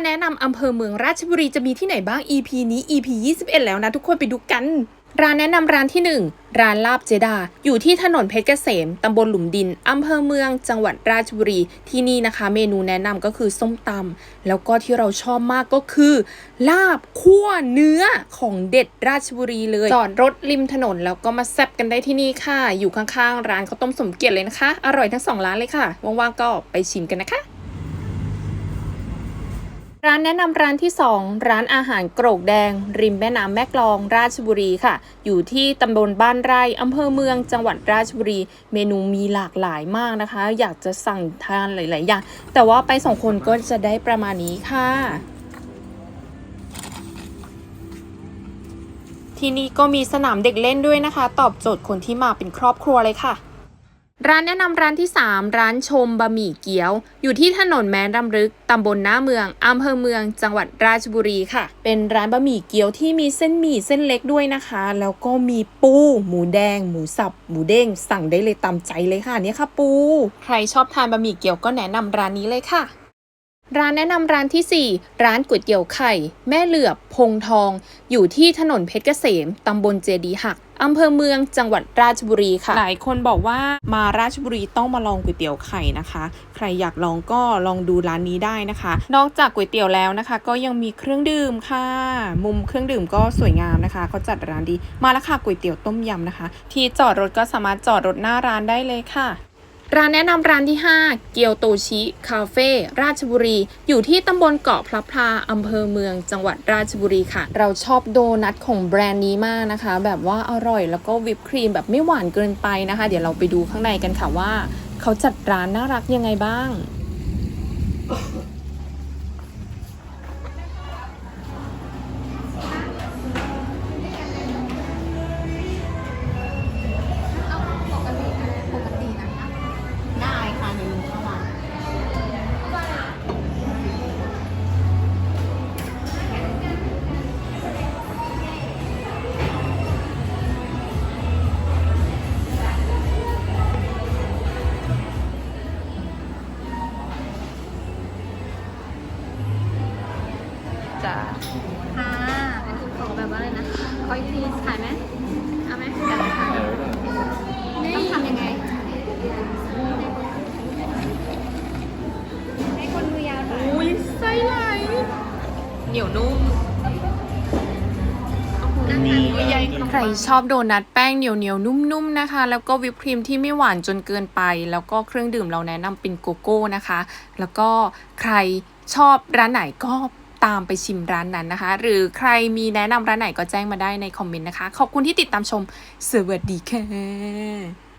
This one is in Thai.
านแนะนำอำเภอเมืองราชบุรีจะมีที่ไหนบ้าง EP นี้ EP 21 แล้วนะทุกคนไปดูกัน ร้านแนะนำร้านที่ 1 ร้านลาบเจดา อยู่ที่ถนนเพชรเกษมตำบลหลุมดินอำเภอเมือง จังหวัดราชบุรี ที่นี่นะคะ เมนูแนะนำก็คือส้มตำแล้วก็ที่เราชอบมากก็คือ ลาบคั่วเนื้อของเด็ดราชบุรีเลย จอดรถริมถนนแล้วก็มาแซ่บกันได้ที่นี่ค่ะ อยู่ข้างๆ ร้านข้าวต้มสมเกียรติเลยนะคะ อร่อยทั้งสองร้านเลยค่ะว่างๆก็ไปชิมกันนะคะ ร้านแนะนำร้านที่ 2 ร้านอาหารโกรกแดง ริมแม่น้ำแม่กลองราชบุรีค่ะ อยู่ที่ตำบลบ้านไร่อำเภอเมืองจังหวัดราชบุรี เมนูมีหลากหลายมากนะคะ อยากจะสั่งทานหลาย ๆ อย่าง แต่ว่าไปสองคนก็จะได้ประมาณนี้ค่ะ ที่นี่ก็มีสนามเด็กเล่นด้วยนะคะ ตอบโจทย์คนที่มาเป็นครอบครัวเลยค่ะ ร้านแนะนำร้านที่ 3 ร้านชมบะหมี่เกี๊ยว อยู่ที่ถนนแม้นรำลึกตำบลหน้าเมืองอำเภอเมือง จังหวัดราชบุรีค่ะ เป็นร้านบะหมี่เกี๊ยวที่มีเส้นหมี่เส้นเล็กด้วยนะคะ แล้วก็มีปู หมูแดง หมูสับ หมูเด้ง สั่งได้เลยตามใจเลยค่ะเนี่ยค่ะ ปู ใครชอบทานบะหมี่เกี๊ยวก็แนะนำร้านนี้เลยค่ะ ร้านแนะนำร้านทีสี่ 4 ร้านก๋วยเตี๋ยวไข่ แม่เหลือบ พงทอง อยู่ที่ถนนเพชรเกษม ตำบลเจดีหักอำเภอเมืองจังหวัดราชบุรีค่ะ หลายคนบอกว่ามาราชบุรีต้องมาลองก๋วยเตี๋ยวไข่นะคะ ใครอยากลองก็ลองดูร้านนี้ได้นะคะ นอกจากก๋วยเตี๋ยวแล้วนะคะ ก็ยังมีเครื่องดื่มค่ะ มุมเครื่องดื่มก็สวยงามนะคะเขาจัดร้านดี มาแล้วค่ะก๋วยเตี๋ยวต้มยำนะคะ ที่จอดรถก็สามารถจอดรถหน้าร้านได้เลยค่ะ ร้านแนะนำร้านที่ 5 เกียวโตชิคาเฟ่ราชบุรี อยู่ที่ตำบลเกาะพลับพลาอำเภอเมืองจังหวัดราชบุรีค่ะ เราชอบโดนัทของแบรนด์นี้มากนะคะ แบบว่าอร่อยแล้วก็วิปครีมแบบไม่หวานเกินไปนะคะ เดี๋ยวเราไปดูข้างในกันค่ะว่า เขาจัดร้านน่ารักยังไงบ้าง ค่ะอันนี้ขอแบบว่าอะไรนะขออีกทีถ่ายไหมเอาไหมได้ค่ะต้องทำยังไงให้คนมือยาวถ่ายอุ้ยไส้ไหลเหนียวนุ่มนี่ใครชอบโดนัทแป้งเหนียวเหนียวๆนุ่มๆนะคะ แล้วก็วิปครีมที่ไม่หวานจนเกินไป แล้วก็เครื่องดื่มเราแนะนำเป็นโกโก้นะคะ แล้วก็ใครชอบร้านไหนก็ ตามไปชิมร้านนั้นนะคะ หรือใครมีแนะนำร้านไหนก็แจ้งมาได้ในคอมเมนต์นะคะ ขอบคุณที่ติดตามชม สวัสดีค่ะ